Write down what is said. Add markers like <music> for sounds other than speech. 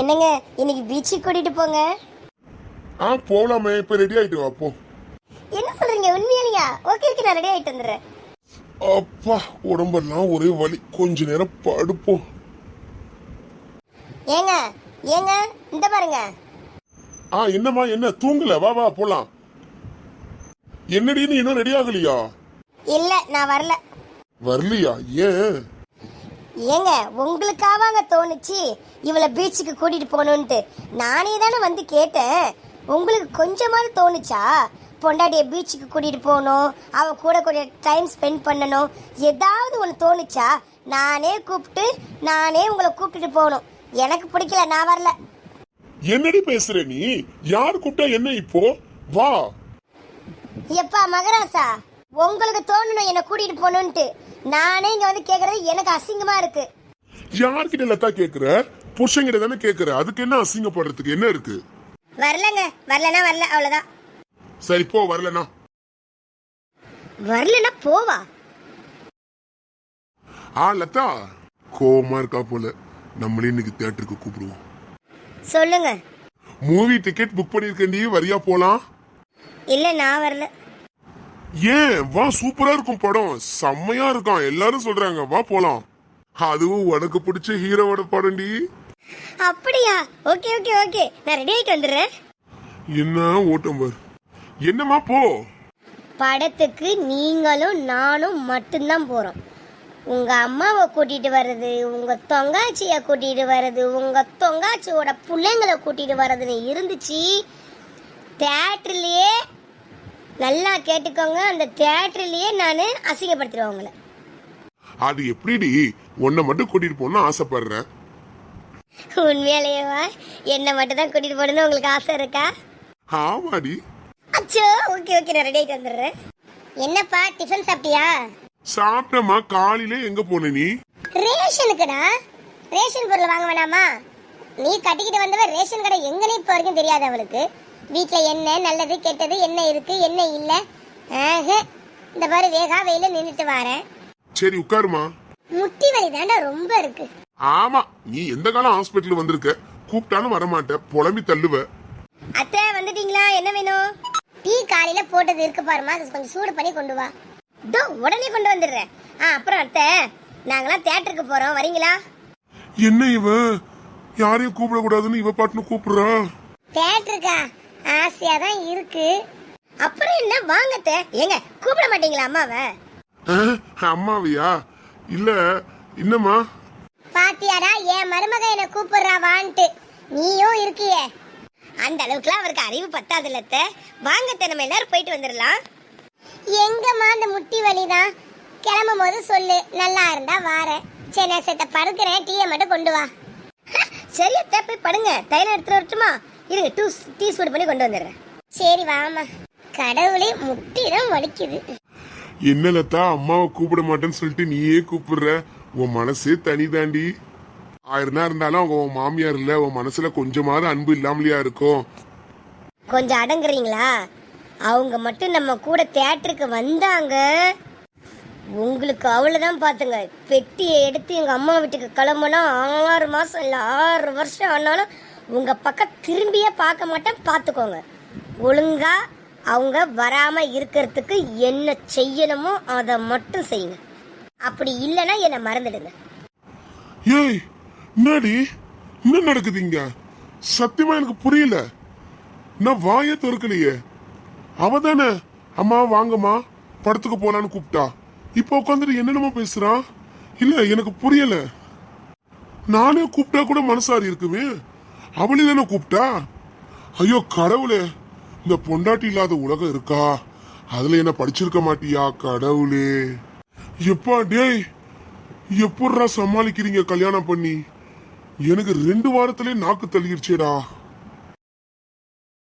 என்னங்க இன்னைக்கு பீச்சுக்கு கூட்டிட்டு போங்க. ஆ போலாமே. இப்ப ரெடி ஆயிட்டு வா போ. என்ன சொல்றீங்க உண்மையிலையா? ஓகே ஓகே நான் ரெடி ஆயிட்டு வந்துடுறேன். அப்பா உடம்பெல்லாம் ஒரே வலி. கொஞ்ச நேரம் படுப்போம் ஏங்க ஏங்க இந்த பாருங்க. ஆ என்னம்மா என்ன? தூங்கல? வா வா போலாம். என்னடி நீ இன்னும் ரெடி ஆகலையா? இல்ல நான் வரல. வரலையா? ஏன்? ஏங்க உங்களுக்காவாங்க தோணுச்சு. இவளை பீச்சுக்கு கூட்டிட்டு போகணுன்ட்டு நானே தானே வந்து கேட்டேன். உங்களுக்கு கொஞ்சமாவது தோணுச்சா? பொண்டாட்டிய பீச்சுக்கு கூட்டிட்டு போகணும் அவ கூட கூட டைம் ஸ்பெண்ட் பண்ணணும். ஏதாவது ஒன்று தோணுச்சா? நானே கூப்பிட்டு நானே உங்களை கூப்பிட்டுட்டு போகணும். எனக்கு பிடிக்கல நான் வரல. என்னடி பேசுற நீ? யார் கூப்பிட்டா என்ன இப்போ? வா. எப்பா மகராசா? உங்களுக்கு தோணணும் என்னை கூட்டிட்டு போகணுன்ட்டு நானே இங்க வந்து கேக்குறது எனக்கு அசிங்கமா இருக்கு. யார்கிட்ட லத்தா கேக்குற? புருஷங்கிட்ட தானே கேக்குற? அதுக்கு என்ன அசிங்கப்படுறதுக்கு? என்ன இருக்கு? வரலங்க. வரலனா வரல. அவ்வளவுதான். சரி போ வரலனா வரலனா போவா? ஆ லதா. கோவமா இருக்கா போல. நம்மளே இன்னைக்கு தியேட்டருக்கு கூப்பிடுவோம். சொல்லுங்க. மூவி டிக்கெட் புக் பண்ணிருக்கேன்டி வரியா போலாம்? இல்ல நான் வரல. ஏன்? வா சூப்பரா இருக்கும் படம். செம்மையா இருக்கும் எல்லாரும் சொல்றாங்க வா போலாம். அதுவும் உனக்கு பிடிச்ச ஹீரோவோட படம்டி. அப்படியா? Okay okay okay. நான் ரெடி ஆயிட்டு வந்துடுறேன். என்ன? ஓட்டம் பார். என்னம்மா போ. படத்துக்கு நீங்களும் நானும் மட்டும்தான் போறோம். உங்க அம்மாவை கூட்டிட்டு வர்றது உங்க தொங்காச்சிய கூட்டிட்டு வர்றது உங்க தொங்காச்சியோட பிள்ளைங்களை கூட்டிட்டு வர்றதுன்னு இருந்துச்சு. தேட்டர்லயே நல்லா கேட்டுக்கோங்க. அந்த தேட்டர்லயே நான் அசிங்கப்படுத்திடுவேன் உங்களை. அது எப்படிடி? உன்னை மட்டும் கூட்டிட்டு போகணும்னு ஆசைப்படுறேன். உண்மையிலேயேவா என்னை மட்டும் தான் கூட்டிட்டு போகணும்னு உங்களுக்கு ஆசை இருக்கா? ஆமாடி. அச்சோ ஓகே ஓகே நான் ரெடி ஆயிட்டு வந்துடுறேன். என்னப்பா டிஃபன் சாப்பிட்டியா? சாப்பிட்டமா காலையில எங்க போன நீ? ரேஷனுக்குடா. ரேஷன் பொருள் வாங்க வேணாமா? நீ கட்டிக்கிட்டு வந்தவ ரேஷன் கடை எங்கன்னு இப்போ வரைக்கும் தெரியாது அவளுக்கு. வீட்டில் என்ன நல்லது கெட்டது என்ன இருக்கு என்ன இல்லை? ஆஹ் இந்த பாரு வேகா வெயில நின்றுட்டு வரேன் சரி உட்காருமா. முட்டி வலி தாண்டா ரொம்ப இருக்கு. ஆமா நீ எந்த காலம் ஹாஸ்பிட்டல் வந்திருக்க? கூப்பிட்டாலும் வரமாட்ட புலம்பி தள்ளுவ. அத்தை வந்துட்டீங்களா? என்ன வேணும்? டீ காலையில போட்டது இருக்கு பாருமா அது கொஞ்சம் சூடு பண்ணி கொண்டு வா. இதோ உடனே கொண்டு வந்துடுறேன் ஆ அப்புறம் அத்தை நாங்களாம் தேட்டருக்கு போறோம் வரீங்களா? என்ன இவ? யாரையும் கூப்பிட கூடாதுன்னு இவ பாட்டுன்னு கூப்பிடுறா. தேட்டருக்கா ஆசையா தான் இருக்கு. அப்புறம் என்ன? வாங்கத்த ஏங்க கூப்பிட மாட்டீங்களா அம்மாவை? அம்மாவையா? இல்ல என்னம்மா பாத்தியாடா என் மருமக என்ன கூப்பிடுறா வான்ட்டு நீயும் இருக்கியே. அந்த அளவுக்குலாம் அவருக்கு அறிவு பத்தாது இல்லத்த வாங்கத்த நம்ம எல்லாரும் போயிட்டு வந்துடலாம். எங்கம்மா அந்த முட்டி வலிதான். கிளம்பும் போது சொல்லு. நல்லா இருந்தா வாரேன். சரி நான் செத்த படுக்கிறேன். டீயை மட்டும் கொண்டு வா. <laughs> சரி அத்தை போய் படுங்க. தைலம் எடுத்துட்டு வரட்டுமா? இருங்க டூ டீ சூடு பண்ணி கொண்டு வந்துடுறேன். சரி வாமா கடவுளே முட்டி தான் வலிக்குது. என்ன லதா அம்மாவை கூப்பிட மாட்டேன்னு சொல்லிட்டு நீயே கூப்பிடுற? உன் மனசே தனிதாண்டி. ஆயிரம் தான் இருந்தாலும் அவங்க உன் மாமியார் இல்ல உன் மனசுல கொஞ்சமாவது அன்பு இல்லாமலையா இருக்கும். கொஞ்சம் அடங்குறீங்களா? அவங்க மட்டும் நம்ம கூட தேட்டருக்கு வந்தாங்க. உங்களுக்கு அவ்வளோதான் பார்த்துங்க. பெட்டியை எடுத்து எங்கள் அம்மா வீட்டுக்கு கிளம்புனா ஆறு மாதம் இல்லை ஆறு வருஷம் ஆனாலும் உங்கள் பக்கம் திரும்பியே பார்க்க மாட்டேன் பார்த்துக்கோங்க. ஒழுங்கா அவங்க வராமல் இருக்கிறதுக்கு என்ன செய்யணுமோ அதை மட்டும் செய்யுங்க. அப்படி இல்லைன்னா என்னை மறந்துடுங்க. ஏய் என்னடி? என்ன நடக்குது இங்க? சத்தியமா எனக்கு புரியல. நான் வாய திறக்கலையே. அவ தானே அம்மா வாங்கம்மா படத்துக்கு போலான்னு கூப்பிட்டா. இப்போ உட்காந்துட்டு என்னென்னமோ பேசுறான் இல்ல எனக்கு புரியல. நானே கூப்பிட்டா கூட மனசாரி இருக்குமே. அவளே தானே கூப்பிட்டா? ஐயோ கடவுளே இந்த பொண்டாட்டி இல்லாத உலகம் இருக்கா? அதுல என்ன படிச்சிருக்க மாட்டியா கடவுளே? எப்பா டேய் எப்படா சமாளிக்கிறீங்க கல்யாணம் பண்ணி? எனக்கு ரெண்டு வாரத்திலே நாக்கு தள்ளிடுச்சேடா.